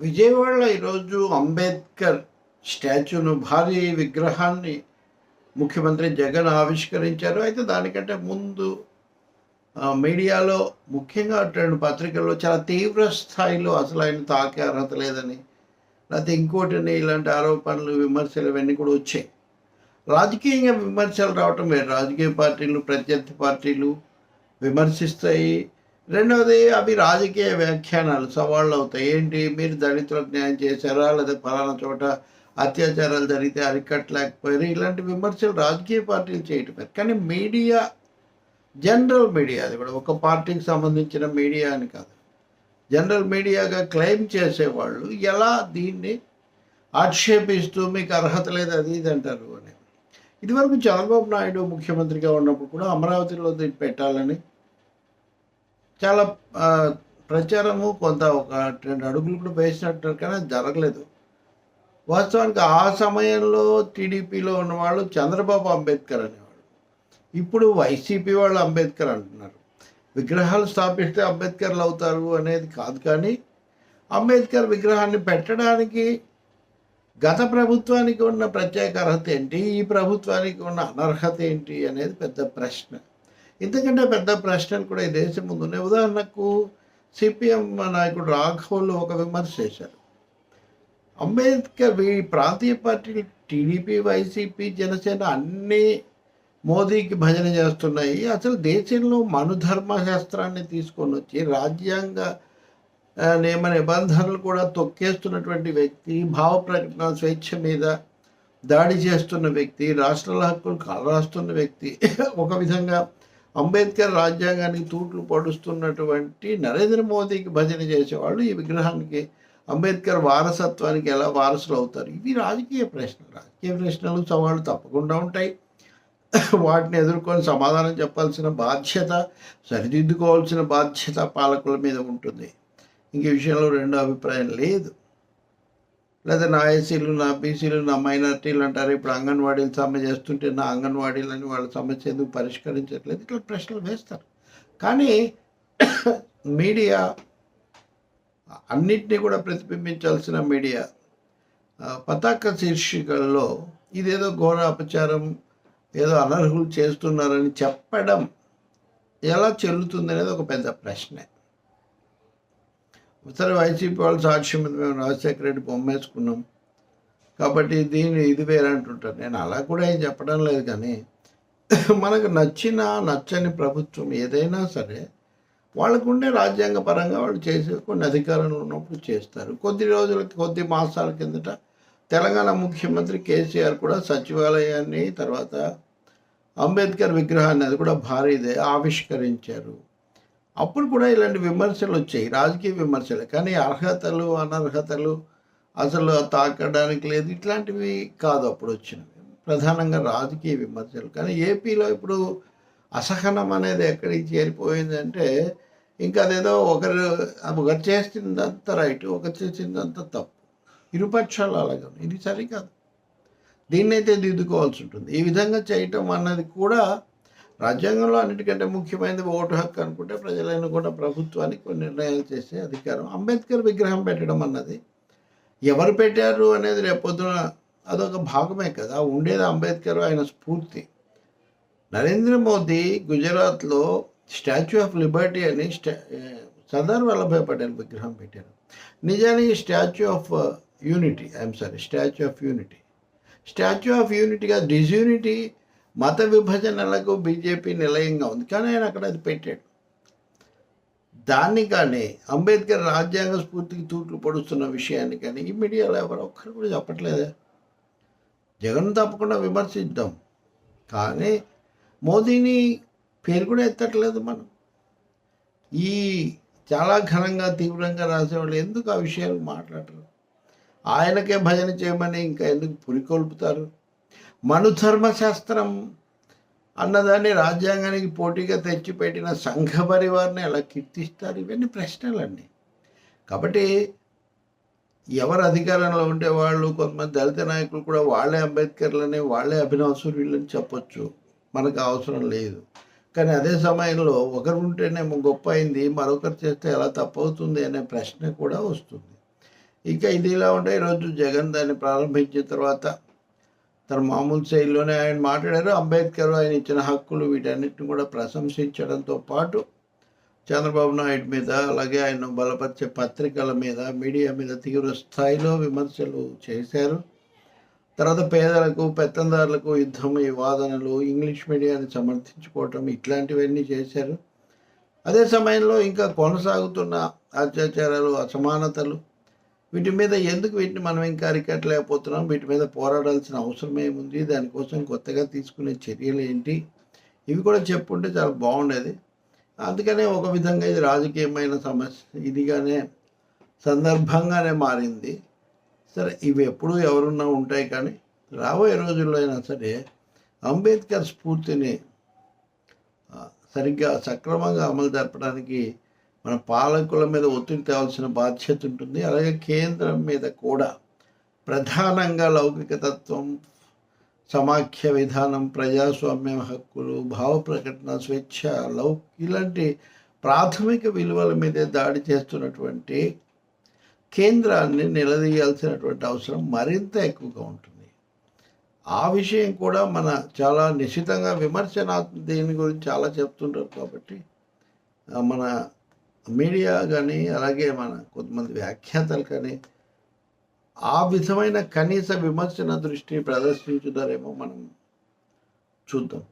విజయవాడలో ఈరోజు అంబేద్కర్ స్టాచ్యూను భారీ విగ్రహాన్ని ముఖ్యమంత్రి జగన్ ఆవిష్కరించారు. అయితే దానికంటే ముందు మీడియాలో ముఖ్యంగా రెండు పత్రికల్లో చాలా తీవ్ర స్థాయిలో అసలు ఆయన తాకే అర్హత లేదని లేకపోతే ఇంకోటిని ఇలాంటి ఆరోపణలు విమర్శలు ఇవన్నీ కూడా వచ్చాయి. రాజకీయంగా విమర్శలు రావటం వేరు. రాజకీయ పార్టీలు ప్రత్యర్థి పార్టీలు విమర్శిస్తాయి. రెండవది అవి రాజకీయ వ్యాఖ్యానాలు సవాళ్ళు అవుతాయి. ఏంటి? మీరు దళితులకు న్యాయం చేశారా? లేదా ఫలానా చోట అత్యాచారాలు జరిగితే అరికట్టలేకపోయారు ఇలాంటి విమర్శలు రాజకీయ పార్టీలు చేయటమే కానీ మీడియా జనరల్ మీడియా అది కూడా. ఒక పార్టీకి సంబంధించిన మీడియా అని కాదు. జనరల్ మీడియాగా క్లెయిమ్ చేసేవాళ్ళు ఎలా దీన్ని ఆక్షేపిస్తూ మీకు అర్హత లేదు అది ఇది అంటారు అని ఇదివరకు చంద్రబాబు నాయుడు ముఖ్యమంత్రిగా ఉన్నప్పుడు కూడా అమరావతిలో దీన్ని పెట్టాలని చాలా ప్రచారము కొంత ఒక రెండు అడుగులు కూడా వేసినట్టు కానీ జరగలేదు. వాస్తవానికి ఆ సమయంలో టీడీపీలో ఉన్నవాళ్ళు చంద్రబాబు అంబేద్కర్ అనేవాళ్ళు. ఇప్పుడు వైసీపీ వాళ్ళు అంబేద్కర్ అంటున్నారు. విగ్రహాలు స్థాపిస్తే అంబేద్కర్లు అవుతారు అనేది కాదు కానీ అంబేద్కర్ విగ్రహాన్ని పెట్టడానికి గత ప్రభుత్వానికి ఉన్న ప్రత్యేక అర్హత ఏంటి? ఈ ప్రభుత్వానికి ఉన్న అనర్హత ఏంటి అనేది పెద్ద ప్రశ్న. ఎందుకంటే పెద్ద ప్రశ్నలు కూడా ఈ దేశం ముందు ఉన్నాయి. ఉదాహరణకు సిపిఎం నాయకుడు రాఘవులు ఒక విమర్శ చేశారు. అంబేద్కర్ ఈ ప్రాంతీయ పార్టీలు టీడీపీ వైసీపీ జనసేన అన్నీ మోదీకి భజన చేస్తున్నాయి. అసలు దేశంలో మనుధర్మ శాస్త్రాన్ని తీసుకొని వచ్చి రాజ్యాంగ నియమ నిబంధనలు కూడా తొక్కేస్తున్నటువంటి వ్యక్తి భావ ప్రకటన స్వేచ్ఛ మీద దాడి చేస్తున్న వ్యక్తి రాష్ట్రాల హక్కులు కాలరాస్తున్న వ్యక్తి ఒక విధంగా అంబేద్కర్ రాజ్యాంగానికి తూట్లు పడుస్తున్నటువంటి నరేంద్ర మోదీకి భజన చేసేవాళ్ళు ఈ విగ్రహానికి అంబేద్కర్ వారసత్వానికి ఎలా వారసులు అవుతారు? ఇవి రాజకీయ ప్రశ్నలు. రాజకీయ ప్రశ్నలు సవాళ్ళు తప్పకుండా ఉంటాయి. వాటిని ఎదుర్కొని సమాధానం చెప్పాల్సిన బాధ్యత సరిదిద్దుకోవాల్సిన బాధ్యత పాలకుల మీద ఉంటుంది. ఇంక విషయంలో రెండో అభిప్రాయం లేదు. లేదా నా ఎస్సీలు నా బీసీలు నా మైనార్టీలు అంటారు. ఇప్పుడు అంగన్వాడీలు సమ్మె చేస్తుంటే నా అంగన్వాడీలని వాళ్ళ సమస్య ఎందుకు పరిష్కరించట్లేదు? ఇట్లా ప్రశ్నలు వేస్తారు. కానీ మీడియా అన్నిటినీ కూడా ప్రతిబింబించాల్సిన మీడియా పతాక శీర్షికల్లో ఇదేదో ఘోర అపచారం ఏదో అనర్హులు చేస్తున్నారని చెప్పడం ఎలా చెల్లుతుంది అనేది ఒక పెద్ద ప్రశ్నే. సరే వైసీపీ వాళ్ళు సాక్ష్యం మీద మేము రాజశేఖర రెడ్డి బొమ్మ వేసుకున్నాం కాబట్టి దీన్ని ఇది వేరే అంటుంటారు. నేను అలా కూడా ఏం చెప్పడం లేదు కానీ మనకు నచ్చిన నచ్చని ప్రభుత్వం ఏదైనా సరే వాళ్ళకు ఉండే రాజ్యాంగ పరంగా వాళ్ళు చేసే కొన్ని అధికారంలో ఉన్నప్పుడు చేస్తారు. కొద్ది రోజులకి కొద్ది మాసాల కిందట తెలంగాణ ముఖ్యమంత్రి కేసీఆర్ కూడా సచివాలయాన్ని తర్వాత అంబేద్కర్ విగ్రహాన్ని అది కూడా భారీదే ఆవిష్కరించారు. అప్పుడు కూడా ఇలాంటి విమర్శలు వచ్చాయి రాజకీయ విమర్శలు. కానీ అర్హతలు అనర్హతలు అసలు తాకడానికి లేదు ఇట్లాంటివి కాదు అప్పుడు వచ్చినవి. ప్రధానంగా రాజకీయ విమర్శలు. కానీ ఏపీలో ఇప్పుడు అసహనం అనేది ఎక్కడికి చేరిపోయిందంటే ఇంకా అదేదో ఒకరు ఒకరు చేసిందంతా రైట్ ఒకరు చేసిందంతా తప్పు. ఇరుపక్షాలు అలాగే ఇది సరికాదు. దీన్నైతే దిద్దుకోవాల్సి ఉంటుంది. ఈ విధంగా చేయటం అన్నది కూడా రాజ్యాంగంలో అన్నిటికంటే ముఖ్యమైనది ఓటు హక్కు అనుకుంటే ప్రజలైన కూడా ప్రభుత్వానికి కొన్ని నిర్ణయాలు చేసే అధికారం. అంబేద్కర్ విగ్రహం పెట్టడం అన్నది ఎవరు పెట్టారు అనేది రేపొద్దున అదొక భాగమే కదా. ఉండేది అంబేద్కర్ ఆయన స్ఫూర్తి. నరేంద్ర మోదీ గుజరాత్లో స్టాచ్యూ ఆఫ్ లిబర్టీ అని స్టా సర్దార్ వల్లభాయ్ పటేల్ విగ్రహం పెట్టారు. నిజానికి statue of unity I'm sorry statue of unity. Statue of యూనిటీగా డిజ్యూనిటీ మత విభజనలకు బీజేపీ నిలయంగా ఉంది. కానీ ఆయన అక్కడ అది పెట్టాడు. దాన్ని కానీ అంబేద్కర్ రాజ్యాంగ స్ఫూర్తికి తూట్లు పొడుస్తున్న విషయాన్ని కానీ ఈ మీడియాలో ఎవరు ఒక్కరు కూడా చెప్పట్లేదే. జగన్ తప్పకుండా విమర్శిద్దాం. కానీ మోదీని పేరు కూడా ఎత్తట్లేదు మనం. ఈ చాలా ఘనంగా తీవ్రంగా రాసేవాళ్ళు ఎందుకు ఆ విషయాలు మాట్లాడరు? ఆయనకే భజన చేయమని ఇంకా ఎందుకు పురికొల్పుతారు? మనుధర్మశాస్త్రం అన్నదాన్ని రాజ్యాంగానికి పోటీగా తెచ్చిపెట్టిన సంఘ పరివారిని ఎలా కీర్తిస్తారు? ఇవన్నీ ప్రశ్నలండి. కాబట్టి ఎవరు అధికారంలో ఉంటే వాళ్ళు కొంతమంది దళిత నాయకులు కూడా వాళ్ళే అంబేద్కర్లని వాళ్ళే అభినవ సూర్యులని చెప్పొచ్చు. మనకు అవసరం లేదు. కానీ అదే సమయంలో ఒకరు ఉంటేనేమో గొప్ప అయింది మరొకరు చేస్తే ఎలా తప్పవుతుంది అనే ప్రశ్న కూడా వస్తుంది. ఇంకా ఇది ఇలా ఉంటే ఈరోజు జగన్ దాన్ని ప్రారంభించిన తర్వాత తన మామూలు శైలిలోనే ఆయన మాట్లాడారు. అంబేద్కర్ ఆయన ఇచ్చిన హక్కులు వీటన్నిటిని కూడా ప్రశంసించడంతో పాటు చంద్రబాబు నాయుడు మీద అలాగే ఆయన బలపరిచే పత్రికల మీద మీడియా మీద తీవ్ర స్థాయిలో విమర్శలు చేశారు. తర్వాత పేదలకు పెత్తందారులకు యుద్ధం ఈ వాదనలు ఇంగ్లీష్ మీడియాన్ని సమర్థించుకోవటం ఇట్లాంటివన్నీ చేశారు. అదే సమయంలో ఇంకా కొనసాగుతున్న అత్యాచారాలు అసమానతలు వీటి మీద ఎందుకు వీటిని మనం ఇంకా అరికట్టలేకపోతున్నాం? వీటి మీద పోరాడాల్సిన అవసరం ఏముంది? దానికోసం కొత్తగా తీసుకునే చర్యలు ఏంటి? ఇవి కూడా చెప్పుంటే చాలా బాగుండేది. అందుకనే ఒక విధంగా ఇది రాజకీయమైన సమస్య. ఇదిగానే సందర్భంగానే మారింది. సరే ఇవి ఎప్పుడూ ఎవరున్నా ఉంటాయి కానీ రాబోయే రోజుల్లో అయినా సరే అంబేద్కర్ స్ఫూర్తిని సరిగ్గా సక్రమంగా అమలు జరపడానికి మన పాలకుల మీద ఒత్తిడి తేవాల్సిన బాధ్యత ఉంటుంది. అలాగే కేంద్రం మీద కూడా ప్రధానంగా లౌకిక తత్వం సమాఖ్య విధానం ప్రజాస్వామ్యం హక్కులు భావ ప్రకటన స్వేచ్ఛ లౌ ఇలాంటి ప్రాథమిక విలువల మీదే దాడి చేస్తున్నటువంటి కేంద్రాన్ని నిలదీయాల్సినటువంటి అవసరం మరింత ఎక్కువగా ఉంటుంది. ఆ విషయం కూడా మన చాలా నిశ్చితంగా విమర్శనాత్మక దీని గురించి చాలా చెప్తుంటారు కాబట్టి మన మీడియా కానీ అలాగే మన కొంతమంది వ్యాఖ్యాతలు కానీ ఆ విధమైన కనీస విమర్శన దృష్టిని ప్రదర్శించుతారేమో మనం చూద్దాం.